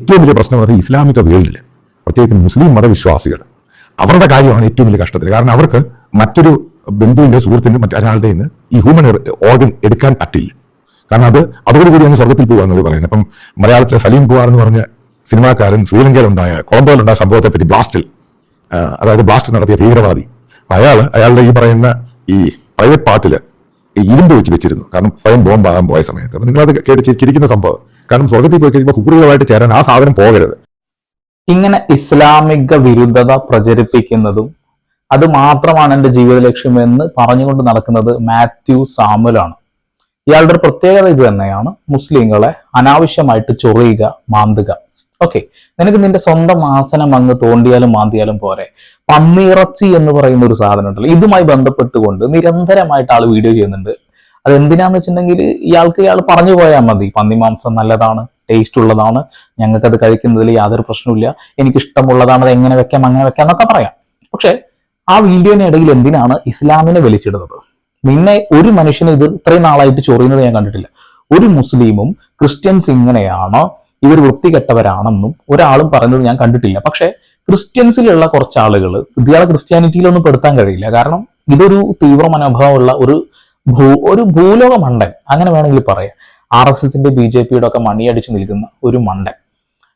ഏറ്റവും വലിയ പ്രശ്നം പറഞ്ഞാൽ ഇസ്ലാമിക വേൾഡിൽ പ്രത്യേകിച്ച് മുസ്ലിം മതവിശ്വാസികൾ അവരുടെ കാര്യമാണ് ഏറ്റവും വലിയ കഷ്ടത്തിൽ. കാരണം അവർക്ക് മറ്റൊരു ബന്ധുവിന്റെ സുഹൃത്തിന്റെ മറ്റൊരാളുടെ നിന്ന് ഈ ഹ്യൂമൻ ഓർഗൻ എടുക്കാൻ പറ്റില്ല. കാരണം അത് അതോടുകൂടി അങ്ങ് സ്വർഗത്തിൽ പോകുക പറയുന്നത്. അപ്പം മലയാളത്തിലെ സലീം കുമാർ എന്ന് പറഞ്ഞ സിനിമാക്കാരൻ ശ്രീലങ്കയിലുണ്ടായ സംഭവത്തെ പറ്റി ബ്ലാസ്റ്റിൽ അതായത് ബ്ലാസ്റ്റ് നടത്തിയ ഭീകരവാദി. അയാൾ അയാളുടെ ഈ പറയുന്ന ഈ പ്രൈവറ്റ് പാർട്ടിൽ ഇരുമ്പ് വെച്ച് വെച്ചിരുന്നു. കാരണം സ്വയം ബോംബാകാൻ പോയ സമയത്ത്. അപ്പം നിങ്ങളത് കേട്ട് ചിരിക്കുന്ന സംഭവം. കാരണം സ്വർഗത്തിൽ പോയി കഴിയുമ്പോൾ കുക്കുറികളുമായിട്ട് ചേരാൻ ആ സാധനം പോകരുത്. ഇങ്ങനെ ഇസ്ലാമിക വിരുദ്ധത പ്രചരിപ്പിക്കുന്നതും അത് മാത്രമാണ് എന്റെ ജീവിത ലക്ഷ്യമെന്ന് പറഞ്ഞുകൊണ്ട് നടക്കുന്നത് മാത്യു സാമുലാണ്. ഇയാളുടെ ഒരു പ്രത്യേകത ഇത് തന്നെയാണ്. മുസ്ലിങ്ങളെ അനാവശ്യമായിട്ട് ചൊറിയുക മാന്തുക. ഓക്കെ നിനക്ക് നിന്റെ സ്വന്തം ആസനം അങ്ങ് തോണ്ടിയാലും മാന്തിയാലും പോരെ. പന്നിയിറച്ചി എന്ന് പറയുന്ന ഒരു സാധനം ഉണ്ടല്ലോ. ഇതുമായി ബന്ധപ്പെട്ടുകൊണ്ട് നിരന്തരമായിട്ട് ആൾ വീഡിയോ ചെയ്യുന്നുണ്ട്. അത് എന്തിനാന്ന് വെച്ചിട്ടുണ്ടെങ്കിൽ ഇയാൾക്ക് ഇയാൾ പറഞ്ഞു പോയാൽ മതി. പന്നി മാംസം നല്ലതാണ് ടേസ്റ്റ് ഉള്ളതാണ്. ഞങ്ങൾക്കത് കഴിക്കുന്നതിൽ യാതൊരു പ്രശ്നമില്ല എനിക്ക് ഇഷ്ടമുള്ളതാണ് അത് എങ്ങനെ വെക്കാം അങ്ങനെ വെക്കാം എന്നൊക്കെ പറയാം. പക്ഷെ ആ വീഡിയോനെ ഇടയിൽ എന്തിനാണ് ഇസ്ലാമിനെ വലിച്ചിടുന്നത്? നിന്നെ ഒരു മനുഷ്യനെ ഇത് ഇത്രയും നാളായിട്ട് ചൊറിയുന്നത് ഞാൻ കണ്ടിട്ടില്ല. ഒരു മുസ്ലിമും ക്രിസ്ത്യൻസ് ഇങ്ങനെയാണ് ഇവർ വൃത്തികെട്ടവരാണെന്നും ഒരാളും പറയുന്നത് ഞാൻ കണ്ടിട്ടില്ല. പക്ഷേ ക്രിസ്ത്യൻസിലുള്ള കുറച്ച് ആളുകൾ ഇയാളെ ക്രിസ്ത്യാനിറ്റിയിലൊന്നും പെടുത്താൻ കഴിയില്ല. കാരണം ഇതൊരു തീവ്ര മനോഭാവമുള്ള ഒരു ഭൂ ഒരു ഭൂലോക മണ്ടൻ അങ്ങനെ വേണമെങ്കിൽ പറയാം. ആർ എസ് എസിന്റെ ബി ജെ പിയുടെ ഒക്കെ മണിയടിച്ച് നിൽക്കുന്ന ഒരു മണ്ടൻ.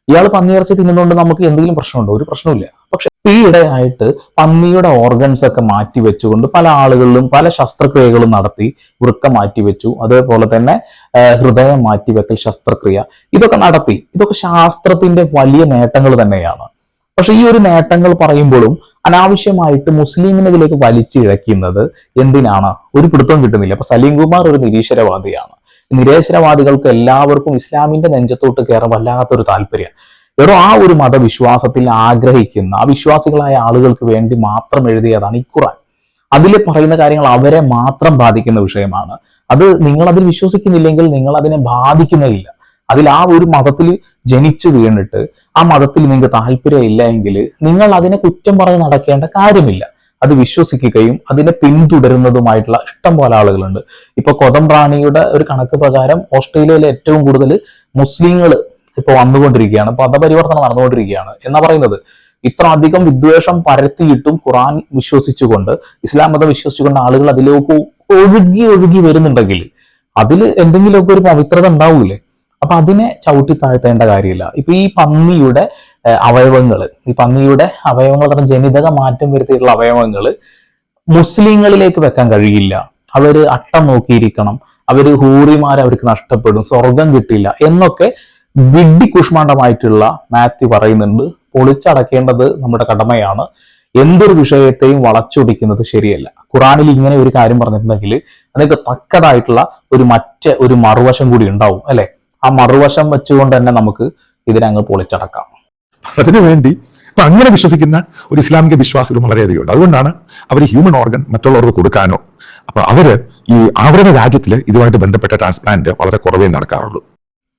ഇയാൾ പന്നിയിറച്ചി തിന്നുന്നതുകൊണ്ട് നമുക്ക് എന്തെങ്കിലും പ്രശ്നമുണ്ടോ? ഒരു പ്രശ്നമില്ല പക്ഷെ ഈ ഇടയായിട്ട് പന്നിയുടെ ഓർഗൻസ് ഒക്കെ മാറ്റി വെച്ചുകൊണ്ട് പല ആളുകളിലും പല ശസ്ത്രക്രിയകളും നടത്തി വൃക്ക മാറ്റി വെച്ചു. അതേപോലെ തന്നെ ഹൃദയം മാറ്റിവെക്കൽ ശസ്ത്രക്രിയ. ഇതൊക്കെ നടത്തി. ഇതൊക്കെ ശാസ്ത്രത്തിന്റെ വലിയ നേട്ടങ്ങൾ തന്നെയാണ്. പക്ഷെ ഈ ഒരു നേട്ടങ്ങൾ പറയുമ്പോഴും അനാവശ്യമായിട്ട് മുസ്ലിമിനെ ഇതിലേക്ക് വലിച്ചിഴക്കുന്നത് എന്തിനാണ്? ഒരു പിടുത്തം കിട്ടുന്നില്ല. അപ്പൊ സലീം കുമാർ ഒരു നിരീശ്വരവാദിയാണ്. നിരീശ്വരവാദികൾക്ക് എല്ലാവർക്കും ഇസ്ലാമിന്റെ നെഞ്ചത്തോട്ട് കയറാൻ വല്ലാത്തൊരു താല്പര്യം വെറും ആ ഒരു മതവിശ്വാസത്തിൽ ആഗ്രഹിക്കുന്ന ആ വിശ്വാസികളായ ആളുകൾക്ക് വേണ്ടി മാത്രം എഴുതിയതാണ് ഈ ഖുറാൻ അതിൽ പറയുന്ന കാര്യങ്ങൾ അവരെ മാത്രം ബാധിക്കുന്ന വിഷയമാണ്. അത് നിങ്ങൾ അതിൽ വിശ്വസിക്കുന്നില്ലെങ്കിൽ നിങ്ങൾ അതിനെ ബാധിക്കുന്നില്ല അതിൽ ആ ഒരു മതത്തിൽ ജനിച്ചു വീണിട്ട് ആ മതത്തിൽ നിങ്ങൾക്ക് താല്പര്യം ഇല്ല എങ്കിൽ നിങ്ങൾ അതിനെ കുറ്റം പറഞ്ഞ് നടക്കേണ്ട കാര്യമില്ല. അത് വിശ്വസിക്കുകയും അതിനെ പിന്തുടരുന്നതുമായിട്ടുള്ള ഇഷ്ടം പോലെ ആളുകളുണ്ട്. ഇപ്പൊ കൊതംറാണിയുടെ ഒരു കണക്ക് പ്രകാരം ഓസ്ട്രേലിയയിലെ ഏറ്റവും കൂടുതൽ മുസ്ലിങ്ങൾ ഇപ്പൊ വന്നുകൊണ്ടിരിക്കുകയാണ്. പദപരിവർത്തനം നടന്നുകൊണ്ടിരിക്കുകയാണ്. എന്നാ പറയുന്നത്? ഇത്ര അധികം വിദ്വേഷം പരത്തിയിട്ടും ഖുറാൻ വിശ്വസിച്ചുകൊണ്ട് ഇസ്ലാം മതം വിശ്വസിച്ചുകൊണ്ട് ആളുകൾ അതിലേക്ക് ഒഴുകി ഒഴുകി വരുന്നുണ്ടെങ്കിൽ അതിൽ എന്തെങ്കിലുമൊക്കെ ഒരു പവിത്രത ഉണ്ടാവൂലേ? അപ്പൊ അതിനെ ചവിട്ടി താഴ്ത്തേണ്ട കാര്യമില്ല. ഇപ്പൊ ഈ പന്നിയുടെ അവയവങ്ങൾ ഈ പന്നിയുടെ അവയവങ്ങൾ പറഞ്ഞ ജനിതക മാറ്റം വരുത്തിയിട്ടുള്ള അവയവങ്ങൾ മുസ്ലിങ്ങളിലേക്ക് വെക്കാൻ കഴിയില്ല. അവർ അട്ടം നോക്കിയിരിക്കണം. അവർ ഹൂറിമാരെ അവർക്ക് നഷ്ടപ്പെടും സ്വർഗം കിട്ടില്ല എന്നൊക്കെ വിഡ്ഢി കുഷ്മാണ്ഡമായിട്ടുള്ള മാത്യു പറയുന്നുണ്ട്. പൊളിച്ചടക്കേണ്ടത് നമ്മുടെ കടമയാണ്. എന്തൊരു വിഷയത്തെയും വളച്ചൊടിക്കുന്നത് ശരിയല്ല. ഖുറാനിൽ ഇങ്ങനെ ഒരു കാര്യം പറഞ്ഞിട്ടുണ്ടെങ്കിൽ അതിനൊക്കെ തക്കതായിട്ടുള്ള ഒരു മറ്റ് ഒരു മറുവശം കൂടി ഉണ്ടാവും അല്ലെ? ആ മറുവശം വെച്ചുകൊണ്ട് തന്നെ നമുക്ക് ഇതിനെ അങ്ങ് പൊളിച്ചടക്കാം. അതിനുവേണ്ടി ഇപ്പൊ അങ്ങനെ വിശ്വസിക്കുന്ന ഒരു ഇസ്ലാമിക വിശ്വാസികൾ വളരെയധികം ഉണ്ട്. അതുകൊണ്ടാണ് അവർ ഹ്യൂമൻ ഓർഗൻ മറ്റുള്ളവർക്ക് കൊടുക്കാനോ. അപ്പൊ അവർ ഈ അവരുടെ രാജ്യത്തിൽ ഇതുമായിട്ട് ബന്ധപ്പെട്ട ട്രാൻസ്പ്ലാന്റ് വളരെ കുറവേ നടക്കാറുള്ളൂ.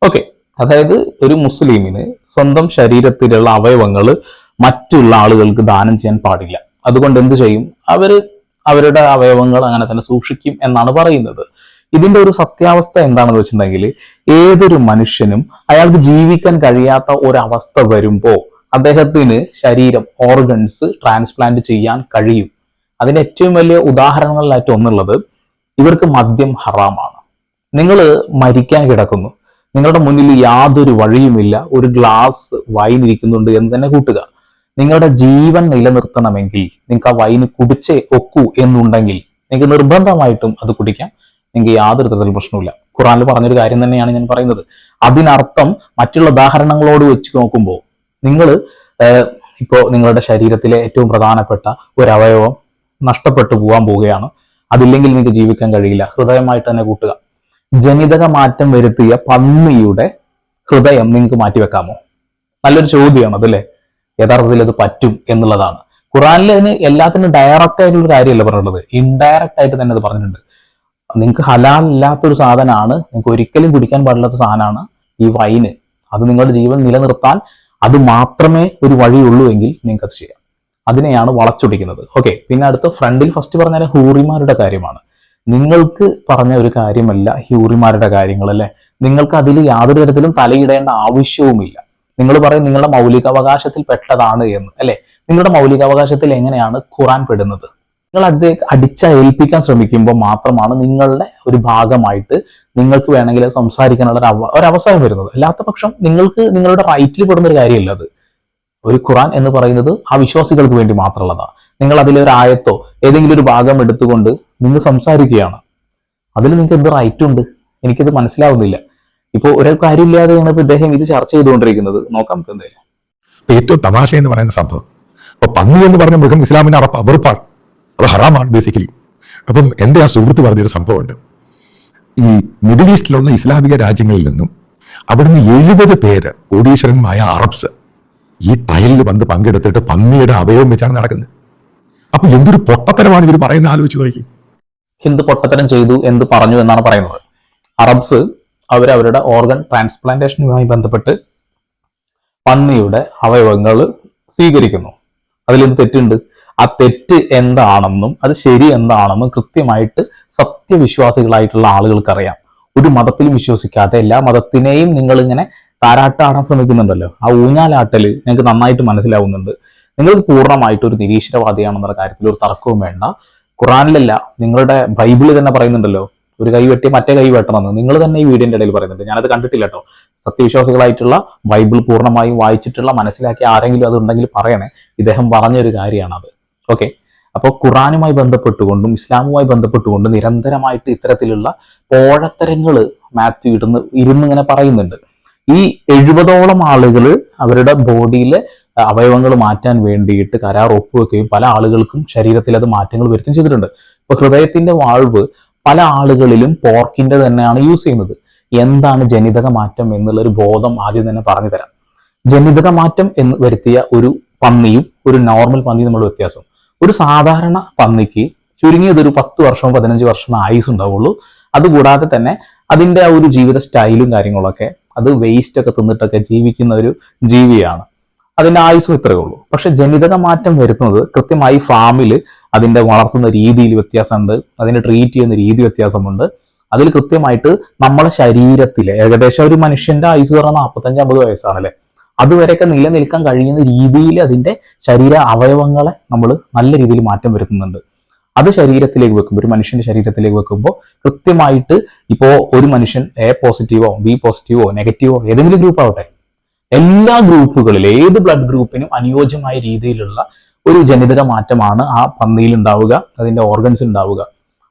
ഓക്കെ അതായത് ഒരു മുസ്ലിമിന് സ്വന്തം ശരീരത്തിലുള്ള അവയവങ്ങൾ മറ്റുള്ള ആളുകൾക്ക് ദാനം ചെയ്യാൻ പാടില്ല. അതുകൊണ്ട് എന്ത് ചെയ്യും? അവർ അവരുടെ അവയവങ്ങൾ അങ്ങനെ തന്നെ സൂക്ഷിക്കും എന്നാണ് പറയുന്നത്. ഇതിന്റെ ഒരു സത്യാവസ്ഥ എന്താണെന്ന് വെച്ചിട്ടുണ്ടെങ്കിൽ ഏതൊരു മനുഷ്യനും അയാൾക്ക് ജീവിക്കാൻ കഴിയാത്ത ഒരവസ്ഥ വരുമ്പോ അദ്ദേഹത്തിന് ശരീരം ഓർഗൻസ് ട്രാൻസ്പ്ലാന്റ് ചെയ്യാൻ കഴിയും. അതിന് ഏറ്റവും വലിയ ഉദാഹരണങ്ങളിലായിട്ട് ഒന്നുള്ളത് ഇവർക്ക് മദ്യം ഹറാമാണ്. നിങ്ങൾ മരിക്കാൻ കിടക്കുന്നു. നിങ്ങളുടെ മുന്നിൽ യാതൊരു വഴിയുമില്ല. ഒരു ഗ്ലാസ് വൈൻ ഇരിക്കുന്നുണ്ട് എന്ന് തന്നെ കൂട്ടുക. നിങ്ങളുടെ ജീവൻ നിലനിർത്തണമെങ്കിൽ നിങ്ങൾക്ക് ആ വൈന് കുടിച്ചേ ഒക്കൂ എന്നുണ്ടെങ്കിൽ നിങ്ങൾക്ക് നിർബന്ധമായിട്ടും അത് കുടിക്കാം. നിങ്ങൾക്ക് യാതൊരു തരത്തിൽ പ്രശ്നമില്ല ഖുറാനിൽ പറഞ്ഞൊരു കാര്യം തന്നെയാണ് ഞാൻ പറയുന്നത്. അതിനർത്ഥം മറ്റുള്ള ഉദാഹരണങ്ങളോട് വെച്ച് നോക്കുമ്പോൾ നിങ്ങൾ ഇപ്പോൾ നിങ്ങളുടെ ശരീരത്തിലെ ഏറ്റവും പ്രധാനപ്പെട്ട ഒരു അവയവം നഷ്ടപ്പെട്ടു പോകാൻ പോവുകയാണ്. അതില്ലെങ്കിൽ നിങ്ങൾക്ക് ജീവിക്കാൻ കഴിയില്ല. ഹൃദയമായിട്ട് തന്നെ കൂട്ടുക. ജനിതക മാറ്റം വരുത്തിയ പന്നിയുടെ ഹൃദയം നിങ്ങൾക്ക് മാറ്റിവെക്കാമോ? നല്ലൊരു ചോദ്യമാണ് അതല്ലേ? യഥാർത്ഥത്തിൽ അത് പറ്റും എന്നുള്ളതാണ്. ഖുറാനിൽ അതിന് എല്ലാത്തിനും ഡയറക്റ്റ് ആയിട്ടുള്ള കാര്യമല്ല പറഞ്ഞിട്ടുള്ളത്? ഇൻഡയറക്റ്റ് ആയിട്ട് തന്നെ അത് പറഞ്ഞിട്ടുണ്ട്. നിങ്ങൾക്ക് ഹലാൽ ഇല്ലാത്തൊരു സാധനമാണ് നിങ്ങൾക്ക് ഒരിക്കലും കുടിക്കാൻ പാടില്ലാത്ത സാധനമാണ് ഈ വൈന് അത് നിങ്ങളുടെ ജീവൻ നിലനിർത്താൻ അത് മാത്രമേ ഒരു വഴിയുള്ളൂ എങ്കിൽ നിങ്ങൾക്ക് അത് ചെയ്യാം. അതിനെയാണ് വളച്ചൊടിക്കുന്നത്. ഓക്കെ പിന്നെ അടുത്ത ഫ്രണ്ടിൽ ഫസ്റ്റ് പറഞ്ഞ ഹൂറിമാരുടെ കാര്യമാണ്. നിങ്ങൾക്ക് പറഞ്ഞ ഒരു കാര്യമല്ല ഹ്യൂറിമാരുടെ കാര്യങ്ങൾ അല്ലെ? നിങ്ങൾക്ക് അതിൽ യാതൊരു തരത്തിലും തലയിടേണ്ട ആവശ്യവുമില്ല. നിങ്ങൾ പറയും നിങ്ങളുടെ മൗലികാവകാശത്തിൽ പെട്ടതാണ് എന്ന് അല്ലെ? നിങ്ങളുടെ മൗലികാവകാശത്തിൽ എങ്ങനെയാണ് ഖുറാൻ പെടുന്നത്? നിങ്ങൾ അത് അടിച്ചേൽപ്പിക്കാൻ ശ്രമിക്കുമ്പോൾ മാത്രമാണ് നിങ്ങളുടെ ഒരു ഭാഗമായിട്ട് നിങ്ങൾക്ക് വേണമെങ്കിൽ സംസാരിക്കാനുള്ള ഒരു അവ- അവസരം വരുന്നത്. അല്ലാത്ത പക്ഷം നിങ്ങൾക്ക് നിങ്ങളുടെ റൈറ്റിൽ പെടുന്ന ഒരു കാര്യമല്ല അത്. ഒരു ഖുറാൻ എന്ന് പറയുന്നത് ആ വിശ്വാസികൾക്ക് വേണ്ടി മാത്രമുള്ളതാണ് നിങ്ങൾ അതിലെ ഒരു ആയത്തോ ഏതെങ്കിലും ഒരു ഭാഗം എടുത്തുകൊണ്ട് നിങ്ങൾ സംസാരിക്കുകയാണ്. അതിൽ നിങ്ങൾക്ക് എന്ത് റൈറ്റ് ഉണ്ട്? എനിക്കത് മനസ്സിലാവുന്നില്ല. ഇപ്പോൾ ഒരു കാര്യമില്ലാതെയാണ് ഇപ്പോൾ ഇദ്ദേഹം ഇത് ചർച്ച ചെയ്തുകൊണ്ടിരിക്കുന്നത്. നോക്കാം നമുക്ക് എന്തായാലും. ഏറ്റവും തമാശ എന്ന് പറയുന്ന സംഭവം. അപ്പൊ പന്നി എന്ന് പറഞ്ഞ മൃഗം ഇസ്ലാമിന്റെ അറപ്പ് വെറുപ്പാണ്. അത് ഹറാമാണ് ബേസിക്കലി അപ്പം എന്റെ ആ സുഹൃത്ത് പറഞ്ഞൊരു സംഭവമുണ്ട്. ഈ മിഡിൽ ഈസ്റ്റിലുള്ള ഇസ്ലാമിക രാജ്യങ്ങളിൽ നിന്നും അവിടുന്ന് എഴുപത് പേര് കോടീശ്വരന്മായ അറബ്സ് ഈ ട്രയലിൽ വന്ന് പങ്കെടുത്തിട്ട് പന്നിയുടെ അവയവം വെച്ചാണ് നടക്കുന്നത്. അപ്പൊ എന്തൊരു പൊട്ടത്തരമാണ് ഇവർ പറയുന്ന ആലോചിച്ച് നോക്കി. എന്ത് പൊട്ടത്തരം ചെയ്തു എന്ത് പറഞ്ഞു എന്നാണ് പറയുന്നത്. അറബ്സ് അവർ അവരുടെ ഓർഗൻ ട്രാൻസ്പ്ലാന്റേഷനുമായി ബന്ധപ്പെട്ട് പന്നിയുടെ അവയവങ്ങൾ സ്വീകരിക്കുന്നു. അതിലെന്ത് തെറ്റുണ്ട്? ആ തെറ്റ് എന്താണെന്നും അത് ശരി എന്താണെന്നും കൃത്യമായിട്ട് സത്യവിശ്വാസികളായിട്ടുള്ള ആളുകൾക്കറിയാം. ഒരു മതത്തിലും വിശ്വസിക്കാതെ എല്ലാ മതത്തിനെയും നിങ്ങൾ ഇങ്ങനെ താരാട്ടാടാൻ ശ്രമിക്കുന്നുണ്ടല്ലോ. ആ ഊഞ്ഞാലാട്ടൽ നിങ്ങൾക്ക് നന്നായിട്ട് മനസ്സിലാവുന്നുണ്ട്. നിങ്ങൾ പൂർണമായിട്ട് ഒരു നിരീശ്വരവാദിയാണെന്നുള്ള കാര്യത്തിൽ ഒരു തർക്കവും വേണ്ട. ഖുറാനിലല്ല നിങ്ങളുടെ ബൈബിളിൽ തന്നെ പറയുന്നുണ്ടല്ലോ ഒരു കൈ വെട്ടി മറ്റേ കൈ വെട്ടണമെന്ന്. നിങ്ങൾ തന്നെ ഈ വീഡിയോന്റെ ഇടയിൽ പറയുന്നുണ്ട്. ഞാനത് കണ്ടിട്ടില്ല കേട്ടോ സത്യവിശ്വാസികളായിട്ടുള്ള ബൈബിൾ പൂർണമായും വായിച്ചിട്ടുള്ള മനസ്സിലാക്കിയ ആരെങ്കിലും അത് ഉണ്ടെങ്കിൽ പറയണേ. ഇദ്ദേഹം പറഞ്ഞൊരു കാര്യമാണ് അത് ഓക്കെ അപ്പോൾ ഖുറാനുമായി ബന്ധപ്പെട്ടുകൊണ്ടും ഇസ്ലാമുമായി ബന്ധപ്പെട്ടുകൊണ്ടും നിരന്തരമായിട്ട് ഇത്തരത്തിലുള്ള പോഴത്തരങ്ങൾ മാത്യു ഇടുന്ന് ഇരുന്നിങ്ങനെ പറയുന്നുണ്ട്. ഈ എഴുപതോളം ആളുകൾ അവരുടെ ബോഡിയിലെ അവയവങ്ങൾ മാറ്റാൻ വേണ്ടിയിട്ട് കരാർ ഒപ്പുവെക്കുകയും പല ആളുകൾക്കും ശരീരത്തിൽ അത് മാറ്റങ്ങൾ വരുത്തുകയും ചെയ്തിട്ടുണ്ട്. ഇപ്പൊ ഹൃദയത്തിന്റെ വാൾവ് പല ആളുകളിലും പോർക്കിന്റെ തന്നെയാണ് യൂസ് ചെയ്യുന്നത്. എന്താണ് ജനിതക മാറ്റം എന്നുള്ള ഒരു ബോധം ആദ്യം തന്നെ പറഞ്ഞു തരാം ജനിതക മാറ്റം എന്ന് വരുത്തിയ ഒരു പന്നിയും ഒരു നോർമൽ പന്നിയും തമ്മിലുള്ള വ്യത്യാസം. ഒരു സാധാരണ പന്നിക്ക് ചുരുങ്ങിയത് ഒരു പത്ത് വർഷമോ പതിനഞ്ച് വർഷമോ ആയുസ് ഉണ്ടാവുള്ളൂ. അതുകൂടാതെ തന്നെ അതിന്റെ ആ ഒരു ജീവിത സ്റ്റൈലും കാര്യങ്ങളൊക്കെ അത് വേസ്റ്റ് ഒക്കെ തിന്നിട്ടൊക്കെ ജീവിക്കുന്ന ഒരു ജീവിയാണ്. അതിന്റെ ആയുസ് ഇത്രയേ ഉള്ളൂ. പക്ഷെ ജനിതക മാറ്റം വരുത്തുന്നത് കൃത്യമായി ഫാമിൽ അതിന്റെ വളർത്തുന്ന രീതിയിൽ വ്യത്യാസമുണ്ട്. അതിനെ ട്രീറ്റ് ചെയ്യുന്ന രീതി വ്യത്യാസമുണ്ട്. അതിൽ കൃത്യമായിട്ട് നമ്മളെ ശരീരത്തിലെ ഏകദേശം ഒരു മനുഷ്യന്റെ ആയുസ് പറഞ്ഞാൽ നാൽപ്പത്തഞ്ച് അമ്പത് വയസ്സാണല്ലേ? അതുവരെയൊക്കെ നിലനിൽക്കാൻ കഴിയുന്ന രീതിയിൽ അതിന്റെ ശരീര അവയവങ്ങളെ നമ്മൾ നല്ല രീതിയിൽ മാറ്റം വരുത്തുന്നുണ്ട്. അത് ശരീരത്തിലേക്ക് വെക്കുമ്പോൾ ഒരു മനുഷ്യന്റെ ശരീരത്തിലേക്ക് വെക്കുമ്പോൾ കൃത്യമായിട്ട് ഇപ്പോൾ ഒരു മനുഷ്യൻ എ പോസിറ്റീവോ ബി പോസിറ്റീവോ നെഗറ്റീവോ ഏതെങ്കിലും ഗ്രൂപ്പ് ആവട്ടെ എല്ലാ ഗ്രൂപ്പുകളിലും ഏത് ബ്ലഡ് ഗ്രൂപ്പിനും അനുയോജ്യമായ രീതിയിലുള്ള ഒരു ജനിതക മാറ്റമാണ് ആ പന്നിയിൽ ഉണ്ടാവുക അതിന്റെ ഓർഗൻസ് ഉണ്ടാവുക.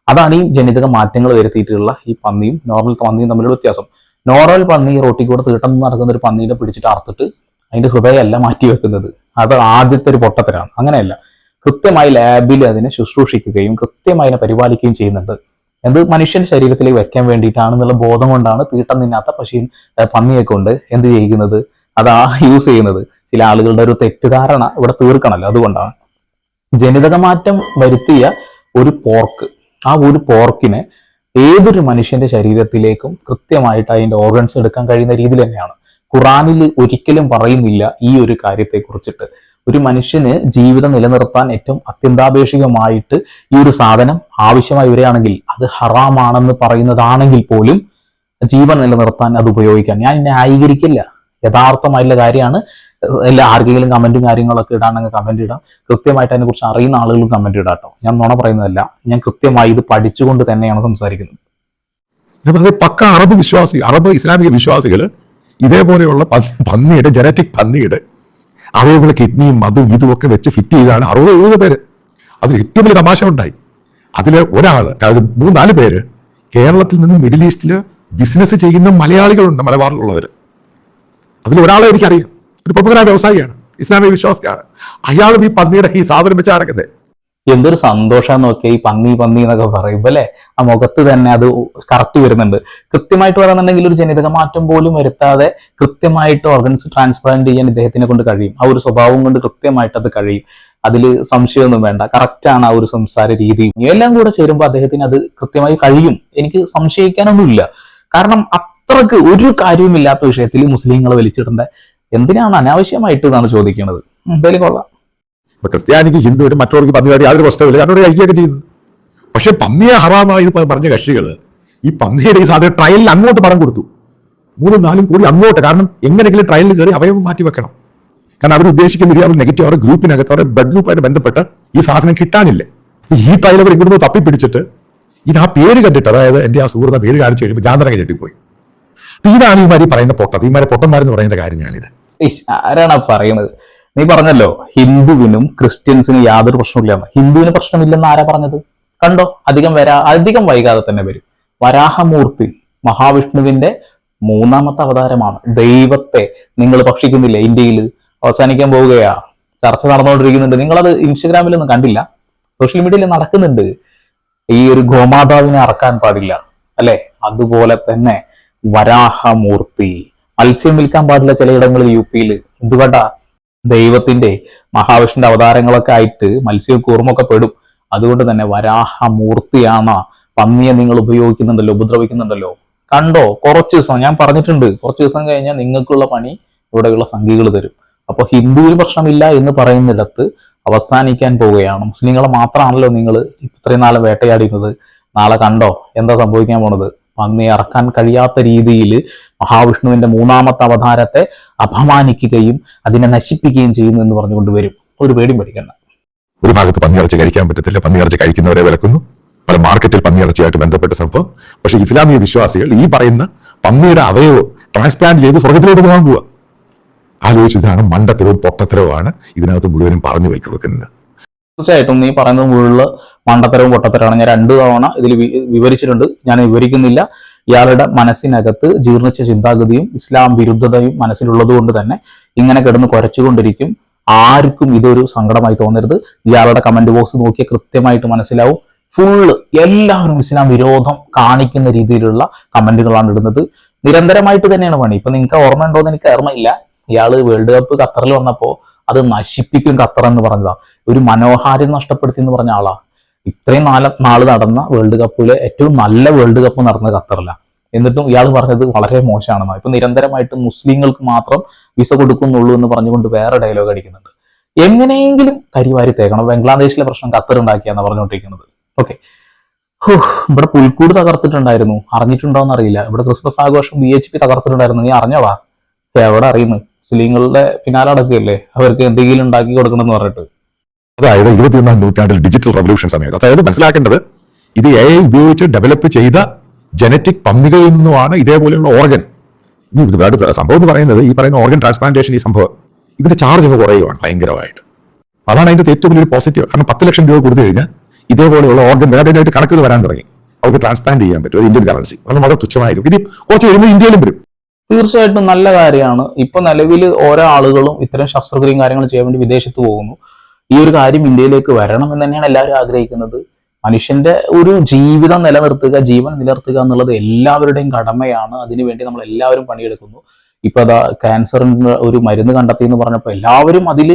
അതാണ് ഈ ജനിതക മാറ്റങ്ങൾ വരുത്തിയിട്ടുള്ള ഈ പന്നിയും നോർമൽ പന്നിയും തമ്മിലുള്ള വ്യത്യാസം. നോർമൽ പന്നി റോട്ടിൽ കൂടെ തീട്ടം നടക്കുന്ന ഒരു പന്നീനെ പിടിച്ചിട്ട് അറുത്തിട്ട് അതിന്റെ ഹൃദയമല്ല മാറ്റി വെക്കുന്നത്. അത് ആദ്യത്തെ ഒരു പൊട്ടത്തരാണ്. അങ്ങനെയല്ല. കൃത്യമായി ലാബിൽ അതിനെ ശുശ്രൂഷിക്കുകയും കൃത്യമായി അതിനെ പരിപാലിക്കുകയും ചെയ്യുന്നുണ്ട്. എന്ത് മനുഷ്യൻ ശരീരത്തിലേക്ക് വെക്കാൻ വേണ്ടിയിട്ടാണെന്നുള്ള ബോധം കൊണ്ടാണ് തീട്ടം തിന്നാത്ത പശുവിൻ പന്നിയെ കൊണ്ട് എന്ത് ചെയ്യിക്കുന്നത്? അതാ യൂസ് ചെയ്യുന്നത്. ചില ആളുകളുടെ ഒരു തെറ്റിദ്ധാരണ ഇവിടെ തീർക്കണല്ലോ. അതുകൊണ്ടാണ്. ജനിതകമാറ്റം വരുത്തിയ ഒരു പോർക്ക്. ആ ഒരു പോർക്കിനെ ഏതൊരു മനുഷ്യന്റെ ശരീരത്തിലേക്കും കൃത്യമായിട്ട് അതിന്റെ ഓർഗൻസ് എടുക്കാൻ കഴിയുന്ന രീതിയിൽ തന്നെയാണ്. ഖുറാനിൽ ഒരിക്കലും പറയുന്നില്ല ഈ ഒരു കാര്യത്തെ കുറിച്ചിട്ട് ഒരു മനുഷ്യന് ജീവിതം നിലനിർത്താൻ ഏറ്റവും അത്യന്താപേക്ഷികമായിട്ട് ഈ ഒരു സാധനം ആവശ്യമായി വരികയാണെങ്കിൽ അത് ഹറാമാണെന്ന് പറയുന്നതാണെങ്കിൽ പോലും ജീവൻ നിലനിർത്താൻ അത് ഉപയോഗിക്കാം. ഞാൻ ന്യായീകരിക്കില്ല. യഥാർത്ഥമായിട്ടുള്ള കാര്യമാണ് എല്ലാ ആർക്കെങ്കിലും കമന്റും കാര്യങ്ങളൊക്കെ ഇടാണെങ്കിൽ കമന്റ് ഇടാം. കൃത്യമായിട്ട് അതിനെ കുറിച്ച് അറിയുന്ന ആളുകളും കമന്റ് ഇടാം കേട്ടോ ഞാൻ നുണ പറയുന്നതല്ല. ഞാൻ കൃത്യമായി ഇത് പഠിച്ചുകൊണ്ട് തന്നെയാണ് സംസാരിക്കുന്നത്. പക്ക അറബ് വിശ്വാസി അറബ് ഇസ്ലാമിക വിശ്വാസികൾ ഇതേപോലെയുള്ള പന്നിയുടെ ജനറ്റിക് പന്നിയുടെ അവയവങ്ങളെ കിഡ്നിയും അതും ഇതും ഒക്കെ വെച്ച് ഫിറ്റ് ചെയ്താണ് അറുപത് എഴുപത് പേര്. അതിൽ ഏറ്റവും വലിയ തമാശ ഉണ്ടായി. അതിൽ ഒരാൾ അതായത് മൂന്നാൽ പേര് കേരളത്തിൽ നിന്നും മിഡിൽ ഈസ്റ്റിൽ ബിസിനസ് ചെയ്യുന്ന മലയാളികളുണ്ട് മലബാറിലുള്ളവർ അതിൽ ഒരാളെ എനിക്കറിയാം. ഒരു പ്രമുഖനായ വ്യവസായിയാണ് ഇസ്ലാമിക വിശ്വാസിയാണ്. അയാളും ഈ പന്നിയുടെ ഈ സാധനം വെച്ച് അടക്കുന്നത് എന്തൊരു സന്തോഷം നോക്കിയ ഈ പന്നി പന്നി എന്നൊക്കെ പറയുമ്പോ അല്ലെ? ആ മുഖത്ത് തന്നെ അത് കറക്റ്റ് വരുന്നുണ്ട്. കൃത്യമായിട്ട് പറയുന്നുണ്ടെങ്കിൽ ഒരു ജനിതക മാറ്റം പോലും വരുത്താതെ കൃത്യമായിട്ട് ഓർഗൻസ് ട്രാൻസ്പ്ലാന്റ് ചെയ്യാൻ ഇദ്ദേഹത്തിനെ കൊണ്ട് കഴിയും. ആ ഒരു സ്വഭാവം കൊണ്ട് കൃത്യമായിട്ട് അത് കഴിയും. അതിൽ സംശയമൊന്നും വേണ്ട. കറക്റ്റ് ആണ് ആ ഒരു സംസാര രീതി. എല്ലാം കൂടെ ചേരുമ്പോൾ അദ്ദേഹത്തിന് അത് കൃത്യമായി കഴിയും. എനിക്ക് സംശയിക്കാനൊന്നുമില്ല. കാരണം അത്രയ്ക്ക് ഒരു കാര്യവുമില്ലാത്ത വിഷയത്തിൽ മുസ്ലിങ്ങളെ വലിച്ചിടേണ്ട എന്തിനാണ് അനാവശ്യമായിട്ട് എന്നാണ് ചോദിക്കുന്നത് എന്തായാലും കൊള്ളാം. ഇപ്പൊ ക്രിസ്ത്യാനിക്ക് ഹിന്ദുവിനും മറ്റുള്ളവർക്ക് പന്നിയായിട്ട് യാതൊരു പ്രശ്നമില്ല അവർ കഴിക്കുകയൊക്കെ ചെയ്യുന്നു. പക്ഷെ പന്നിയെ ഹറാമായി പറഞ്ഞ കക്ഷികൾ ഈ പന്നിയുടെ ഈ സാധനം ട്രയലിൽ അങ്ങോട്ട് പണം കൊടുത്തു. മൂന്നും നാലും കൂടി അങ്ങോട്ട്. കാരണം എങ്ങനെയെങ്കിലും ട്രയലിൽ കയറി അവയവം മാറ്റി വെക്കണം. കാരണം അവർ ഉദ്ദേശിക്കുന്ന അവർ നെഗറ്റീവ് അവരുടെ ഗ്രൂപ്പിനകത്ത് അവരുടെ ബ്ലഡ് ഗ്രൂപ്പായിട്ട് ബന്ധപ്പെട്ട് ഈ സാധനം കിട്ടാനില്ല? ഈ ട്രയൽ അവർ ഇവിടുന്ന് തപ്പിപ്പിടിച്ചിട്ട് ഇത് ആ പേര് കണ്ടിട്ട് അതായത് എന്റെ ആ സുഹൃത്ത പേര് കാണിച്ചു കഴിയുമ്പോൾ ഞാൻ തന്നെ ഞെട്ടിപ്പോയി ഇതാണ് ഈ മാതിരി പറയുന്ന പൊട്ട ഈ മാതിരി പൊട്ടന്മാരെന്ന് പറയുന്ന കാര്യം ഞാനിത് ഇഷ്, ആരാണ് പറയുന്നത്? നീ പറഞ്ഞല്ലോ ഹിന്ദുവിനും ക്രിസ്ത്യൻസിനും യാതൊരു പ്രശ്നമില്ലെന്ന് ഹിന്ദുവിന് പ്രശ്നമില്ലെന്ന് ആരാ പറഞ്ഞത്? കണ്ടോ? അധികം വരാ അധികം വൈകാതെ തന്നെ വരും. വരാഹമൂർത്തി മഹാവിഷ്ണുവിന്റെ മൂന്നാമത്തെ അവതാരമാണ്. ദൈവത്തെ നിങ്ങൾ ഭക്ഷിക്കുന്നില്ല ഇന്ത്യയിൽ? അവസാനിക്കാൻ പോവുകയാ. ചർച്ച നടന്നുകൊണ്ടിരിക്കുന്നുണ്ട്. നിങ്ങളത് ഇൻസ്റ്റഗ്രാമിലൊന്നും കണ്ടില്ല. സോഷ്യൽ മീഡിയയിൽ നടക്കുന്നുണ്ട്. ഈ ഒരു ഗോമാതാവിനെ അറക്കാൻ പാടില്ല. അല്ലെ? അതുപോലെ തന്നെ വരാഹമൂർത്തി. മത്സ്യം വിൽക്കാൻ പാടില്ല ചിലയിടങ്ങളിൽ യു പിയിൽ എന്തുകൊണ്ടാ? ദൈവത്തിന്റെ മഹാവിഷ്ണുന്റെ അവതാരങ്ങളൊക്കെ ആയിട്ട് മത്സ്യം കൂർമ്മൊക്കെ പെടും. അതുകൊണ്ട് തന്നെ വരാഹ വരാഹമൂർത്തിയാണ് പന്നിയെ നിങ്ങൾ ഉപയോഗിക്കുന്നുണ്ടല്ലോ ഉപദ്രവിക്കുന്നുണ്ടല്ലോ. കണ്ടോ? കുറച്ച് ദിവസം ഞാൻ പറഞ്ഞിട്ടുണ്ട് കുറച്ച് ദിവസം കഴിഞ്ഞാൽ നിങ്ങൾക്കുള്ള പണി ഇവിടെയുള്ള സംഘികൾ തരും. അപ്പൊ ഹിന്ദുവിൽ പ്രശ്നമില്ല എന്ന് പറയുന്നിടത്ത് അവസാനിക്കാൻ പോവുകയാണ്. മുസ്ലിങ്ങളെ മാത്രമാണല്ലോ നിങ്ങൾ ഇത്രയും നാളെ വേട്ടയാടിയിരുന്നത്. നാളെ കണ്ടോ? എന്താ സംഭവിക്കാൻ പോണത്? പന്നി ഇറക്കാൻ കഴിയാത്ത രീതിയിൽ മഹാവിഷ്ണുവിന്റെ മൂന്നാമത്തെ അവതാരത്തെ അപമാനിക്കുകയും അതിനെ നശിപ്പിക്കുകയും ചെയ്യുന്നു എന്ന് പറഞ്ഞുകൊണ്ട് വരും. ഒരു പേടി പഠിക്കണ്ട ഒരു ഭാഗത്ത് പന്നിയിറച്ചി കഴിക്കാൻ പറ്റത്തില്ല. പന്നിയിറച്ചി കഴിക്കുന്നവരെ വിലക്കുന്നു. പല മാർക്കറ്റിൽ പന്നിയിറച്ചിയായിട്ട് ബന്ധപ്പെട്ട സംഭവം. പക്ഷേ ഇസ്ലാമിക വിശ്വാസികൾ ഈ പറയുന്ന പന്നിയുടെ അവയവ് ട്രാൻസ്പ്ലാന്റ് ചെയ്ത് സ്വർഗത്തിലോട്ട് പോകാൻ പോവുക ആലോചിച്ചതാണ് മണ്ടത്തരവും പൊട്ടത്തരവുമാണ് ഇതിനകത്ത് മുഴുവനും പറഞ്ഞു വെക്കുന്നത് തീർച്ചയായിട്ടും നീ പറയുന്നത് മുഴുവൻ മണ്ടത്തരവും പൊട്ടത്തരമാണ്. ഞാൻ രണ്ടു തവണ ഇതിൽ വിവരിച്ചിട്ടുണ്ട്. ഞാൻ വിവരിക്കുന്നില്ല. ഇയാളുടെ മനസ്സിനകത്ത് ജീർണിച്ച ചിന്താഗതിയും ഇസ്ലാം വിരുദ്ധതയും മനസ്സിലുള്ളത് കൊണ്ട് തന്നെ ഇങ്ങനെ കിടന്ന് കുരച്ചുകൊണ്ടിരിക്കും. ആർക്കും ഇതൊരു സങ്കടമായി തോന്നരുത്. ഇയാളുടെ കമന്റ് ബോക്സ് നോക്കിയാൽ കൃത്യമായിട്ട് മനസ്സിലാവും. ഫുള്ള് എല്ലാവരും ഇസ്ലാം വിരോധം കാണിക്കുന്ന രീതിയിലുള്ള കമന്റുകളാണ് ഇടുന്നത്. നിരന്തരമായിട്ട് തന്നെയാണ് പണി. ഇപ്പൊ നിങ്ങൾക്ക് ഓർമ്മ ഉണ്ടോ എന്ന് എനിക്ക് ഓർമ്മയില്ല. ഇയാൾ വേൾഡ് കപ്പ് ഖത്തറിൽ വന്നപ്പോ അത് നശിപ്പിക്കും ഖത്തർ എന്ന് പറഞ്ഞതാ. ഒരു മനോഹാരം നഷ്ടപ്പെടുത്തി എന്ന് പറഞ്ഞ ആളാ. ഇത്രയും നാല് നാൾ നടന്ന വേൾഡ് കപ്പിലെ ഏറ്റവും നല്ല വേൾഡ് കപ്പ് നടന്ന ഖത്തറിലാണ് എന്നിട്ടും ഇയാൾ പറഞ്ഞത് വളരെ മോശമാണെന്നാണ്. ഇപ്പൊ നിരന്തരമായിട്ട് മുസ്ലിങ്ങൾക്ക് മാത്രം വിസ കൊടുക്കുന്നുള്ളൂ എന്ന് പറഞ്ഞുകൊണ്ട് വേറെ ഡയലോഗ് അടിക്കുന്നുണ്ട്. എങ്ങനെയെങ്കിലും കരിവാരി തേക്കണം. ബംഗ്ലാദേശിലെ പ്രശ്നം ഖത്തർ ഉണ്ടാക്കിയാന്ന് പറഞ്ഞുകൊണ്ടിരിക്കുന്നത്. ഓക്കെ ഇവിടെ പുൽക്കൂട് തകർത്തിട്ടുണ്ടായിരുന്നു. അറിഞ്ഞിട്ടുണ്ടോന്ന് അറിയില്ല. ഇവിടെ ക്രിസ്മസ് ആഘോഷം ബി എച്ച് പി തകർത്തിട്ടുണ്ടായിരുന്നു. നീ അറിഞ്ഞോടാ എവിടെ അറിയുന്നു? മുസ്ലിങ്ങളുടെ പിന്നാലെ അടക്കുകയല്ലേ അവർക്ക് എന്തെങ്കിലും ഉണ്ടാക്കി കൊടുക്കണം എന്ന് പറഞ്ഞിട്ട്. അതായത് ഇരുപത്തിയൊന്നാം നൂറ്റാണ്ടിൽ ഡിജിറ്റൽ റവല്യൂഷൻ സമയത്ത്. അതായത് മനസ്സിലാക്കേണ്ടത് ഇത് എ ഐ ഉപയോഗിച്ച് ഡെവലപ്പ് ചെയ്ത ജനറ്റിക് പന്നികളിൽ നിന്നുമാണ് ഇതേപോലെയുള്ള ഓർഗൻ ഇനി സംഭവം എന്ന് പറയുന്നത് ഈ പറയുന്ന ഓർഗൻ ട്രാൻസ്പ്ലാന്റേഷൻ ഈ സംഭവം ഇതിന്റെ ചാർജ് ഒക്കെ കുറയുകയാണ് ഭയങ്കരമായിട്ട്. അതാണ് അതിന്റെ ഏറ്റവും വലിയൊരു പോസിറ്റീവ് കാരണം പത്ത് ലക്ഷം രൂപ കൊടുത്തു കഴിഞ്ഞാൽ ഇതേപോലെയുള്ള ഓർഗൻ വേറെയായിട്ട് കണക്കുകൾ വരാൻ തുടങ്ങി. അവർക്ക് ട്രാൻസ്പ്ലാന്റ് ചെയ്യാൻ പറ്റും. ഇന്ത്യൻ കറൻസി അത് വളരെ തുച്ഛമായിരിക്കും. ഇനി കുറച്ച് കഴിയുമ്പോൾ ഇന്ത്യയിലും വരും. തീർച്ചയായിട്ടും നല്ല കാര്യമാണ്. ഇപ്പൊ നിലവിൽ ഓരോ ആളുകളും ഇത്തരം ശസ്ത്രക്രിയയും കാര്യങ്ങളും ചെയ്യാൻ വേണ്ടി വിദേശത്ത് പോകുന്നു. ഈ ഒരു കാര്യം ഇന്ത്യയിലേക്ക് വരണം എന്ന് തന്നെയാണ് എല്ലാവരും ആഗ്രഹിക്കുന്നത്. മനുഷ്യന്റെ ഒരു ജീവിതം നിലനിർത്തുക ജീവൻ നിലനിർത്തുക എന്നുള്ളത് എല്ലാവരുടെയും കടമയാണ്. അതിനുവേണ്ടി നമ്മൾ എല്ലാവരും പണിയെടുക്കുന്നു. ഇപ്പൊ അതാ ക്യാൻസറിന് ഒരു മരുന്ന് കണ്ടെത്തി എന്ന് പറഞ്ഞപ്പോൾ എല്ലാവരും അതിൽ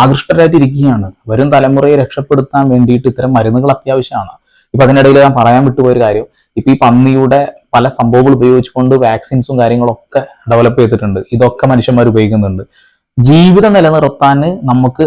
ആകൃഷ്ടരായിട്ടിരിക്കുകയാണ്. വരും തലമുറയെ രക്ഷപ്പെടുത്താൻ വേണ്ടിയിട്ട് ഇത്തരം മരുന്നുകൾ അത്യാവശ്യമാണ്. ഇപ്പൊ അതിനിടയിൽ ഞാൻ പറയാൻ വിട്ടുപോയൊരു കാര്യം. ഇപ്പൊ ഈ പന്നിയുടെ പല സംഭവങ്ങൾ ഉപയോഗിച്ചുകൊണ്ട് വാക്സിൻസും കാര്യങ്ങളൊക്കെ ഡെവലപ്പ് ചെയ്തിട്ടുണ്ട്. ഇതൊക്കെ മനുഷ്യന്മാർ ഉപയോഗിക്കുന്നുണ്ട്. ജീവിതം നിലനിർത്താൻ നമുക്ക്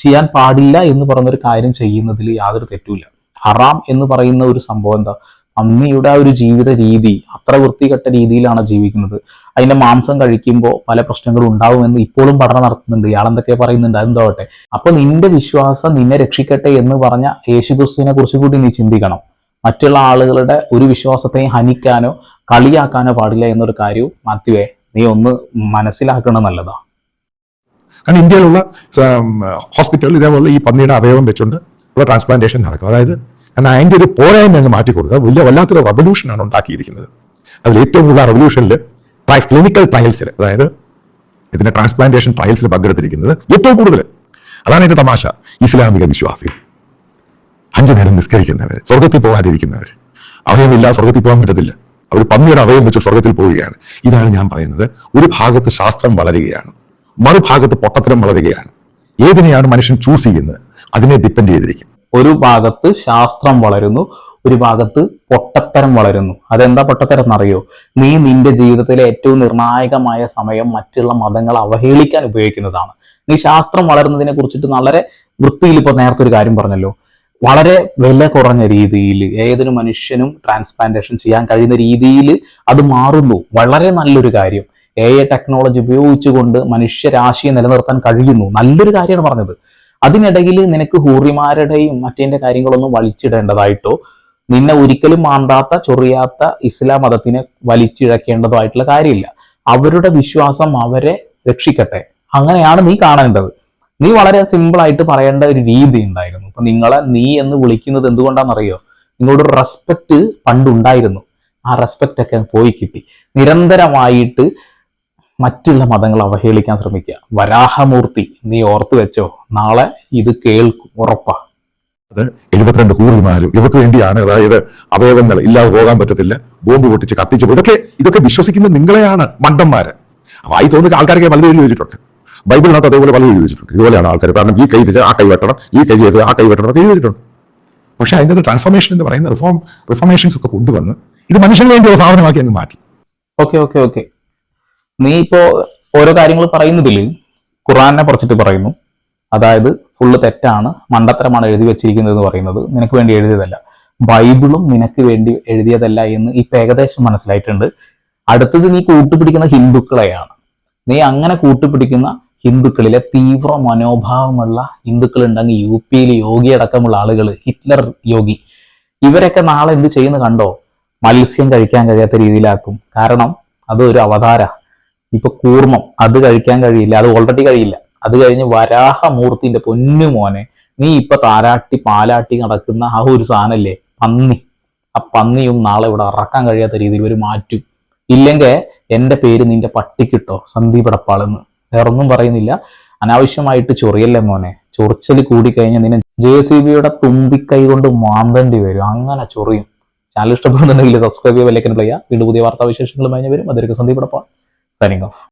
ചെയ്യാൻ പാടില്ല എന്ന് പറയുന്ന ഒരു കാര്യം ചെയ്യുന്നതിൽ യാതൊരു തെറ്റുമില്ല. ഹറാം എന്ന് പറയുന്ന ഒരു സംഭവം എന്താ? അമ്മിയുടെ ആ ഒരു ജീവിത രീതി അത്ര വൃത്തികെട്ട രീതിയിലാണ് ജീവിക്കുന്നത്. അതിന്റെ മാംസം കഴിക്കുമ്പോൾ പല പ്രശ്നങ്ങളും ഉണ്ടാവുമെന്ന് ഇപ്പോഴും പഠനം നടത്തുന്നുണ്ട്. ഇയാൾ എന്തൊക്കെ പറയുന്നുണ്ട്. അതെന്താവട്ടെ? അപ്പൊ നിന്റെ വിശ്വാസം നിന്നെ രക്ഷിക്കട്ടെ എന്ന് പറഞ്ഞ യേശു ക്രിസ്തുവിനെ കുറിച്ച് കൂടി നീ ചിന്തിക്കണം. മറ്റുള്ള ആളുകളുടെ ഒരു വിശ്വാസത്തെയും ഹനിക്കാനോ കളിയാക്കാനോ പാടില്ല എന്നൊരു കാര്യവും മാത്യുവേ നീ ഒന്ന് മനസ്സിലാക്കണം നല്ലതാ. കാരണം ഇന്ത്യയിലുള്ള ഹോസ്പിറ്റലിൽ ഇതേപോലെ ഈ പന്നിയുടെ അവയവം വെച്ചുകൊണ്ട് ഉള്ള ട്രാൻസ്പ്ലാന്റേഷൻ നടക്കും. അതായത് കാരണം അതിന്റെ ഒരു പോരായ്മ അങ്ങ് മാറ്റി കൊടുക്കുക അത് വലിയ വല്ലാത്തൊരു റവല്യൂഷനാണ് ഉണ്ടാക്കിയിരിക്കുന്നത്. അതിൽ ഏറ്റവും കൂടുതൽ റവല്യൂഷനിൽ ക്ലിനിക്കൽ ട്രയൽസിൽ അതായത് ഇതിന്റെ ട്രാൻസ്പ്ലാന്റേഷൻ ട്രയൽസിൽ പങ്കെടുത്തിരിക്കുന്നത് ഏറ്റവും കൂടുതൽ അതാണ് എന്റെ തമാശ. ഇസ്ലാമിക വിശ്വാസികൾ. അഞ്ചു നേരം നിസ്കരിക്കുന്നവർ സ്വർഗത്തിൽ പോകാതിരിക്കുന്നവർ അവയവില്ല സ്വർഗത്തിൽ പോകാൻ പറ്റത്തില്ല. അവർ പന്നിയുടെ അവയം വെച്ച് സ്വർഗത്തിൽ പോവുകയാണ്. ഇതാണ് ഞാൻ പറയുന്നത്. ഒരു ഭാഗത്ത് ശാസ്ത്രം വളരുകയാണ്. മറുഭാഗത്ത് പൊട്ടത്തരം വളരുകയാണ്. ഏതിനെയാണ് മനുഷ്യൻ ചൂസ് ചെയ്യുന്നത്? അതിനെ ഡിപ്പെൻഡ് ചെയ്തിരിക്കും. ഒരു ഭാഗത്ത് ശാസ്ത്രം വളരുന്നു ഒരു ഭാഗത്ത് പൊട്ടത്തരം വളരുന്നു. അതെന്താ പൊട്ടത്തരം എന്നറിയോ? നീ നിന്റെ ജീവിതത്തിലെ ഏറ്റവും നിർണായകമായ സമയം മറ്റുള്ള മതങ്ങൾ അവഹേളിക്കാൻ ഉപയോഗിക്കുന്നതാണ്. നീ ശാസ്ത്രം വളരുന്നതിനെ കുറിച്ചിട്ട് വളരെ വൃത്തിയിൽ ഇപ്പൊ നേരത്തെ ഒരു കാര്യം പറഞ്ഞല്ലോ. വളരെ വില കുറഞ്ഞ രീതിയിൽ ഏതൊരു മനുഷ്യനും ട്രാൻസ്പ്ലാന്റേഷൻ ചെയ്യാൻ കഴിയുന്ന രീതിയിൽ അത് മാറുന്നു. വളരെ നല്ലൊരു കാര്യം. എ ഐ ടെക്നോളജി ഉപയോഗിച്ചുകൊണ്ട് മനുഷ്യരാശിയെ നിലനിർത്താൻ കഴിയുന്നു. നല്ലൊരു കാര്യമാണ് പറഞ്ഞത്. അതിനിടയിൽ നിനക്ക് ഹൂറിമാരുടെയും മറ്റേന്റെ കാര്യങ്ങളൊന്നും വലിച്ചിടേണ്ടതായിട്ടോ നിന്നെ ഒരിക്കലും മാന്താത്ത ചൊറിയാത്ത ഇസ്ലാം മതത്തിനെ വലിച്ചിഴക്കേണ്ടതായിട്ടുള്ള കാര്യമില്ല. അവരുടെ വിശ്വാസം അവരെ രക്ഷിക്കട്ടെ. അങ്ങനെയാണ് നീ കാണേണ്ടത്. നീ വളരെ സിമ്പിൾ ആയിട്ട് പറയേണ്ട ഒരു രീതി ഉണ്ടായിരുന്നു. ഇപ്പൊ നിങ്ങളെ നീ എന്ന് വിളിക്കുന്നത് എന്തുകൊണ്ടാണെന്നറിയോ? നിങ്ങളോട് റെസ്പെക്ട് പണ്ടുണ്ടായിരുന്നു. ആ റെസ്പെക്റ്റ് ഒക്കെ പോയി കിട്ടി. നിരന്തരമായിട്ട് മറ്റുള്ള മതങ്ങൾ അവഹേളിക്കാൻ ശ്രമിക്കുക. വരാഹമൂർത്തി നീ ഓർത്തു വെച്ചോ. നാളെ ഇത് കേൾക്കും ഉറപ്പാ. അത് എഴുപത്തിരണ്ട് കൂറിമാരും ഇവർക്ക് വേണ്ടിയാണ്. അതായത് അവയവങ്ങൾ ഇല്ലാതെ പോകാൻ പറ്റത്തില്ല. ബോംബ് പൊട്ടിച്ച് കത്തിച്ച് പോയി. ഇതൊക്കെ ഇതൊക്കെ വിശ്വസിക്കുന്ന നിങ്ങളെയാണ് മണ്ടന്മാര്. ആയി തോന്നുന്ന ആൾക്കാരൊക്കെ പലതും എഴുതി വെച്ചിട്ടുണ്ട്. ബൈബിളിനകത്ത് അതേപോലെ പലതും എഴുതി വെച്ചിട്ടുണ്ട്. ഇതുപോലെയാണ് ആൾക്കാർ കാരണം ഈ കൈ തിരിച്ച് ആ കൈ വെട്ടണം ഈ കൈ ചെയ്ത് ആ കൈ വെട്ടണം എന്നൊക്കെ എഴുതിയിട്ടുണ്ട് പക്ഷെ അതിന്റെ ട്രാൻസ്ഫോർമേഷൻ എന്ന് പറയുന്ന റിഫോം റിഫോർമേഷൻസ് ഒക്കെ കൊണ്ടുവന്ന് ഇത് മനുഷ്യന് ഒരു സാധനമാക്കി അങ്ങ് മാറ്റി. Okay okay okay. നീ ഇപ്പോ ഓരോ കാര്യങ്ങൾ പറയുന്നതിൽ ഖുറാനെ കുറിച്ചിട്ട് പറയുന്നു. അതായത് ഫുള്ള് തെറ്റാണ് മണ്ടത്തരമാണ് എഴുതി വെച്ചിരിക്കുന്നത് എന്ന് പറയുന്നത്. നിനക്ക് വേണ്ടി എഴുതിയതല്ല. ബൈബിളും നിനക്ക് വേണ്ടി എഴുതിയതല്ല എന്ന് ഇപ്പൊ ഏകദേശം മനസ്സിലായിട്ടുണ്ട്. അടുത്തത് നീ കൂട്ടുപിടിക്കുന്ന ഹിന്ദുക്കളെയാണ്. നീ അങ്ങനെ കൂട്ടുപിടിക്കുന്ന ഹിന്ദുക്കളിലെ തീവ്ര മനോഭാവമുള്ള ഹിന്ദുക്കൾ ഉണ്ടെങ്കിൽ യു പിയിൽ യോഗി അടക്കമുള്ള ആളുകൾ ഹിറ്റ്ലർ യോഗി ഇവരൊക്കെ നാളെ എന്ത് ചെയ്യുന്നു കണ്ടോ? മത്സ്യം കഴിക്കാൻ കഴിയാത്ത രീതിയിലാക്കും. കാരണം അത് ഒരു അവതാര. ഇപ്പൊ കൂർമ്മം അത് കഴിക്കാൻ കഴിയില്ല അത് ഓൾറെഡി കഴിയില്ല. അത് കഴിഞ്ഞ് വരാഹമൂർത്തിന്റെ പൊന്നു മോനെ നീ ഇപ്പൊ താരാട്ടി പാലാട്ടി നടക്കുന്ന ആ ഒരു സാധനല്ലേ പന്നി. ആ പന്നിയും നാളെ ഇവിടെ ഇറക്കാൻ കഴിയാത്ത രീതിയിൽ ഒരു മാറ്റും. ഇല്ലെങ്കിൽ എന്റെ പേര് നിന്റെ പട്ടിക്കിട്ടോ സന്ദീപ് എടപ്പാളെന്ന് വേറൊന്നും പറയുന്നില്ല. അനാവശ്യമായിട്ട് ചൊറിയല്ലേ മോനെ? ചൊറിച്ചൽ കൂടിക്കഴിഞ്ഞാൽ നിന്നെ ജെ സി ബിയുടെ തുമ്പിക്കൈ കൊണ്ട് മാന്തേണ്ടി വരും. അങ്ങനെ ചൊറിയും. ചാനൽ ഇഷ്ടപ്പെടുന്നുണ്ടെങ്കിൽ സബ്സ്ക്രൈബ് ചെയ്യാൻ വിലക്കുന്ന പ്രിയ വീണ്ടും പുതിയ വാർത്താ വിശേഷങ്ങളുമായി ഞാൻ വരും. അതൊരു സന്ദീപ് എടപ്പാൾ. signing off.